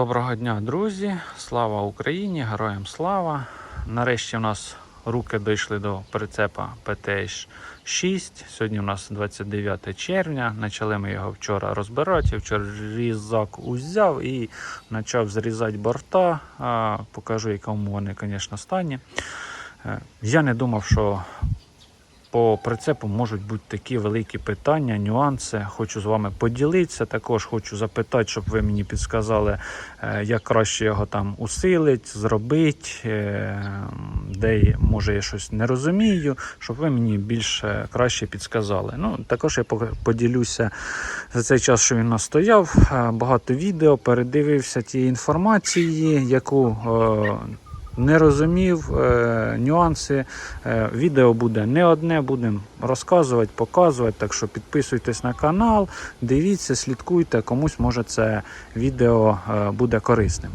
Доброго дня, друзі! Слава Україні! Героям слава! Нарешті в нас руки дійшли до прицепа PTH 6. Сьогодні у нас 29 червня. Почали ми його вчора розбирати. Вчора різак узяв і почав зрізати борта. Покажу, якому вони, звісно, стані. Е, Я не думав, що по прицепу можуть бути такі великі питання, нюанси. Хочу з вами поділитися. Також хочу запитати, щоб ви мені підсказали, е, як краще його там усилити, зробити, е, де може я щось не розумію, щоб ви мені більш е, краще підсказали. Ну, також я по- поділюся за цей час, що він у нас стояв. е, Багато відео передивився тієї інформації, яку. Не розумів е, нюанси. Е, відео буде не одне, будемо розказувати, показувати. Так що підписуйтесь на канал, дивіться, слідкуйте, комусь може це відео е, буде корисним.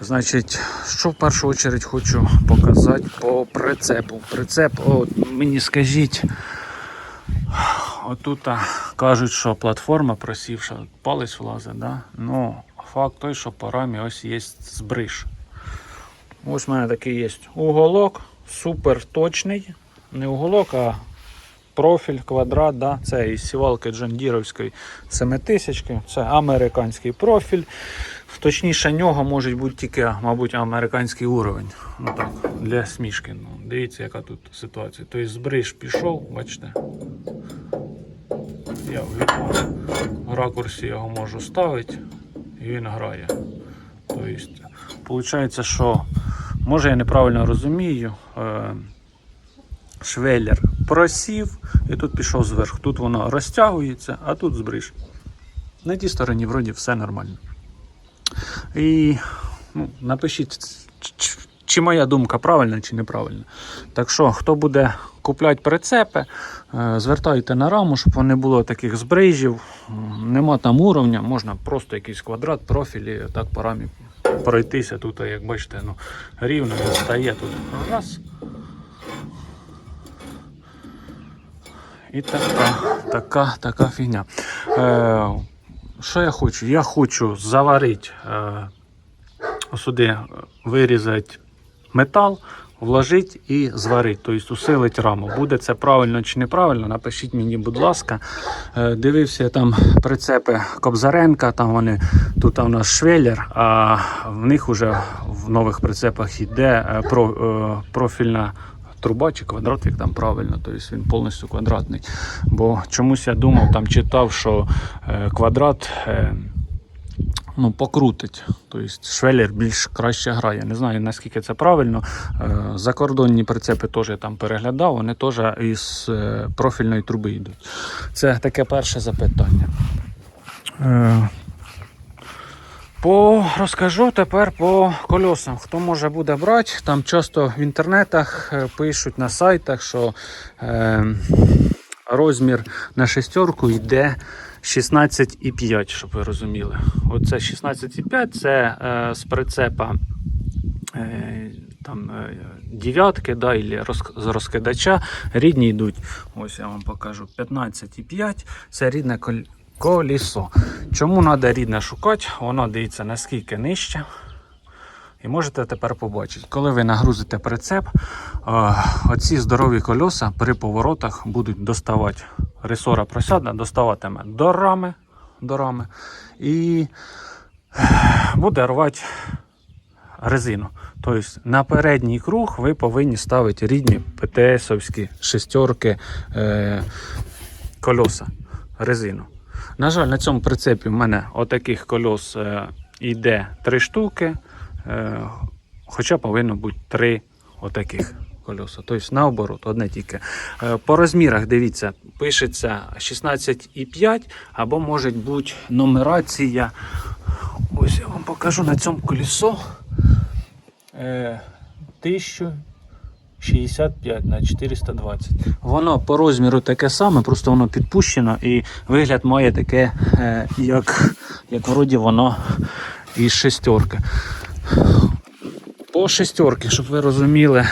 Значить, що в першу чергу хочу показати по прицепу. Прицеп, от мені скажіть, отут кажуть, що платформа просівша, палець влазить, да? ну факт той, що по рамі ось є збриж. Ось у мене такий є уголок, супер точний. Не уголок, а профіль, квадрат. Да? Це із сівалки Джандіровської 7000. Це американський профіль. Точніше нього може бути тільки, мабуть, американський уровень. Ну так, для смішки. Ну, дивіться, яка тут ситуація. Тобто збриж пішов, бачите. Я в ракурсі його можу ставити, і він грає. Тобто, виходить, що може я неправильно розумію. Е, швеллер просів і тут пішов зверху. Тут воно розтягується, а тут збриж. На тій стороні вроді все нормально. І ну, напишіть, чи моя думка правильна, чи неправильна. Так що, хто буде купляти прицепи, е, звертайте на раму, щоб не було таких збрижів. Нема там уровня, можна просто якийсь квадрат, профіль і так по рамі пройтися. Тут, як бачите, ну, рівно стає тут раз. І така, така, така фігня. Е, що я хочу? Я хочу заварити е, сюди, вирізати метал, вложити і зварити, тобто усилити раму. Буде це правильно чи неправильно, напишіть мені, будь ласка. Е, дивився я там прицепи Кобзаренка, там вони, тут у нас швеллер, а в них вже в нових прицепах йде е, е, профільна труба чи квадрат, як там правильно, тобто він повністю квадратний. Бо чомусь я думав, там читав, що квадрат ну, покрутить. Тобто швеллер більш краще грає. Не знаю наскільки це правильно. Е, закордонні прицепи теж я там переглядав, вони теж із е, профільної труби йдуть. Це таке перше запитання. Е, по розкажу тепер по кольосам. Хто може буде брати, там часто в інтернетах пишуть на сайтах, що е, розмір на шестерку йде 16,5, щоб ви розуміли. Оце 16,5 це е, з прицепа е, там, е, дев'ятки, да, роз- з розкидача. Рідні йдуть. Ось я вам покажу 15,5 це рідне колесо. Чому треба рідне шукати? Воно дивіться наскільки нижче. І можете тепер побачити, коли ви нагрузите прицеп, е, оці здорові кольоса при поворотах будуть доставати. Ресора просяде, доставатиме до рами, до рами і буде рвати резину. Тобто на передній круг ви повинні ставити рідні ПТСовські шестерки е, кольоса, резину. На жаль, на цьому прицепі в мене отаких кольос е, йде три штуки, е, хоча повинно бути три отаких кольоса. Тобто наоборот, одне тільки. Е, по розмірах дивіться, пишеться 16,5 або може бути нумерація. Ось я вам покажу на цьому колесо. Е, 1065 на 420. Воно по розміру таке саме, просто воно підпущено і вигляд має таке, е, як, як вроді воно із шестерки. По шестерки, щоб ви розуміли,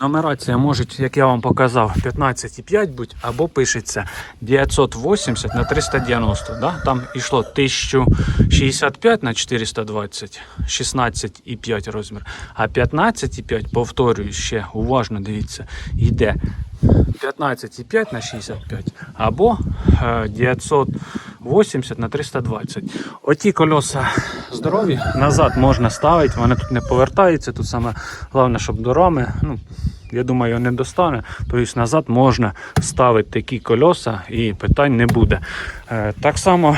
Нумерація може, як я вам показав, 15,5 будь або пишеться 980 на 390. Да? Там йшло 1065 на 420, 16,5 розмір. А 15,5, повторюю ще, уважно дивіться, йде 15,5 на 65 або е, 980 на 320. Оті кольоса здорові, назад можна ставити, вони тут не повертаються. Тут саме головне, щоб до рами, ну, я думаю, не достане. Тобто назад можна ставити такі колеса і питань не буде. Е, Так само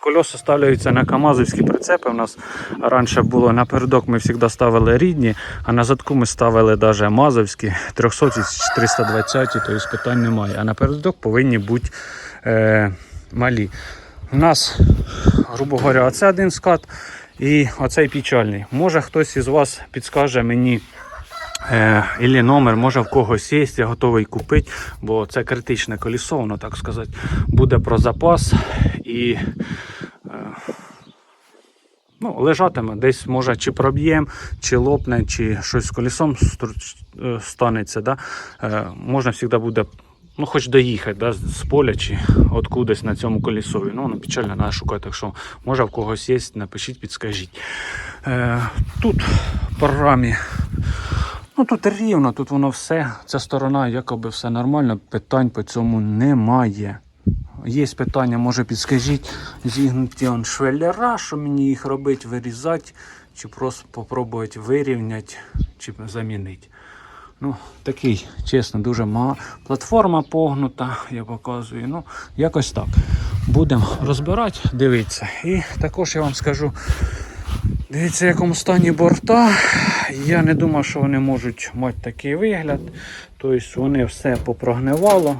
колеса ставляються на камазовські прицепи. У нас раніше було напередок ми завжди ставили рідні, а на задку ми ставили навіть мазовські 300 і 320, тобто питань немає. А напередок повинні бути е, малі. У нас, грубо говоря, оце один скат і оцей печальний. Може хтось із вас підскаже мені. Е, Ілі номер, може в когось є, я готовий купити, бо це критичне колесо, воно так сказати, буде про запас і е, ну, лежатиме. Десь може чи проб'єм, чи лопне, чи щось з колесом стру- е, станеться. Да? Можна завжди буде. Ну, хоч доїхати да, з поля чи откудись на цьому колісові. Ну, воно печально треба шукати. Так що, може в когось є, напишіть, підскажіть. Тут в програмі Ну тут рівно, тут воно все. Ця сторона якоби все нормально, питань по цьому немає. Є питання, може підскажіть, зігнуті он швеллера, що мені їх робити, вирізати, чи просто попробувати вирівняти, чи замінити. Ну, такий, чесно, дуже мала платформа погнута, я показую. Ну, якось так. Будемо розбирати, дивіться. І також я вам скажу, Дивіться, в якому стані борта. Я не думав, що вони можуть мати такий вигляд. Тобто вони все попрогнивало.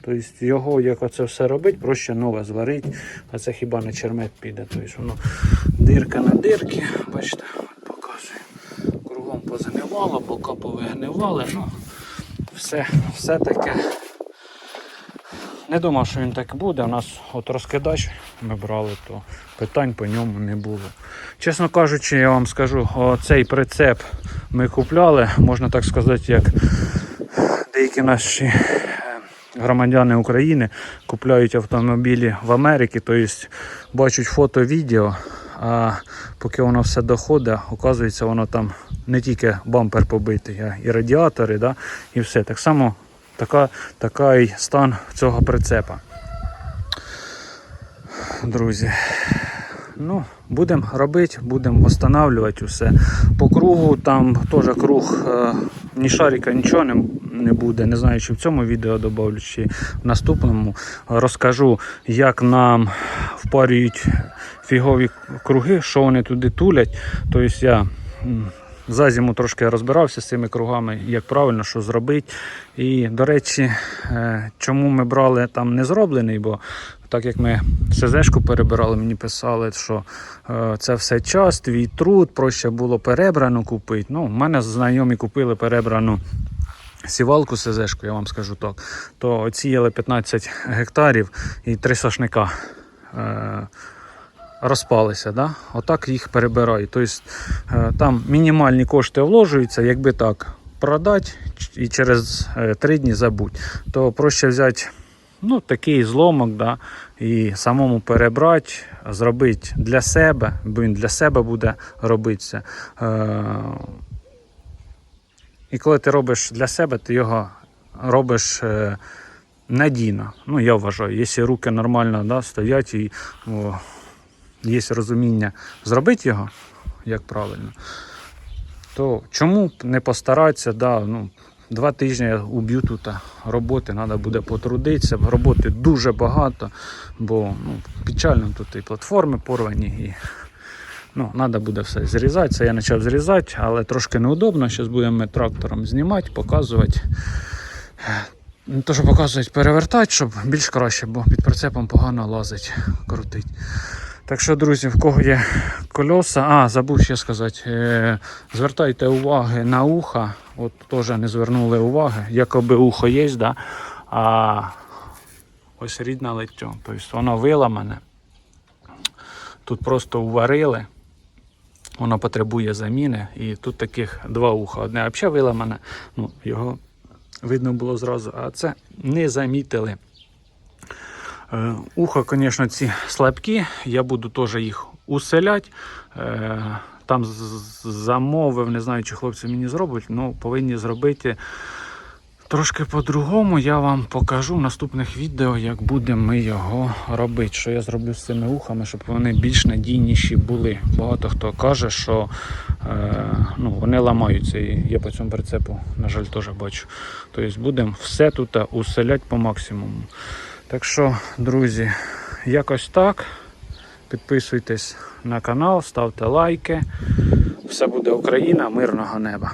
Тобто його, як оце все робить, проще нове зварити. А це хіба не чермет піде. Тобто воно дирка на дирки. Бачите, показую. Кругом позгнивало, бока повигнивали. Ну, все, все таке. Не думав, що він так буде. У нас от розкидач ми брали, то питань по ньому не було. Чесно кажучи, я вам скажу, цей прицеп ми купляли, можна так сказати, як деякі наші е, громадяни України купляють автомобілі в Америці, тобто бачать фото, відео, а поки воно все доходить, оказується, воно там не тільки бампер побитий, а і радіатори, да, і все. Так само така, такий стан цього прицепа. Друзі. Ну, будемо робити, будемо встановлювати усе. По кругу там теж круг е, ні шарика, нічого не, не буде. Не знаю, чи в цьому відео додавлю, чи в наступному розкажу, як нам впарюють фігові круги, що вони туди тулять. Тобто я за зиму трошки розбирався з цими кругами, як правильно, що зробити. І, до речі, е, чому ми брали там не зроблений, бо так як ми СЗшку перебирали, мені писали, що е, це все час, твій труд, проще було перебрану купити. Ну, в мене знайомі купили перебрану сівалку СЗшку, я вам скажу так. То оціяли 15 гектарів і три сошника. Розпалися, да? отак їх перебирають. Тобто е, там мінімальні кошти вложуються, якби так продати і через е, три дні забудь, то проще взяти ну, такий зломок, да, і самому перебрати, зробити для себе, бо він для себе буде робитися. Е, і коли ти робиш для себе, ти його робиш надійно. Ну, я вважаю, якщо руки нормально да, стоять і о, є розуміння зробити його, як правильно, то чому б не постаратися, да, ну, Два тижні уб'ю тут роботи, треба буде потрудитися. Роботи дуже багато, бо ну, печально тут і платформи порвані. І, ну, Треба буде все зрізати. Це я почав зрізати, але трошки неудобно. Зараз будемо ми трактором знімати, показувати. Не то, що показують, перевертати, щоб більш краще, бо під прицепом погано лазить, крутить. Так що, друзі, в кого є кольоса, а, забув ще сказати, е, звертайте уваги на уха. От теж не звернули уваги, якоби ухо є, да? а ось рідна лиття. Тобто воно виламане. Тут просто уварили Воно потребує заміни. І тут таких два уха. Одне взагалі виламане, ну, його видно було зразу, а це не замітили. Е, Ухо, звісно, ці слабкі, я буду теж їх уселяти. Е, Там замовив, не знаю, чи хлопці мені зроблять, але повинні зробити трошки по-другому. Я вам покажу в наступних відео, як будемо ми його робити. Що я зроблю з цими ухами, щоб вони більш надійніші були. Багато хто каже, що е, ну, вони ламаються. І я по цьому прицепу, на жаль, теж бачу. Тобто будемо все тут уселяти по максимуму. Так що, друзі, якось так. Підписуйтесь на канал, ставте лайки. Все буде Україна, мирного неба.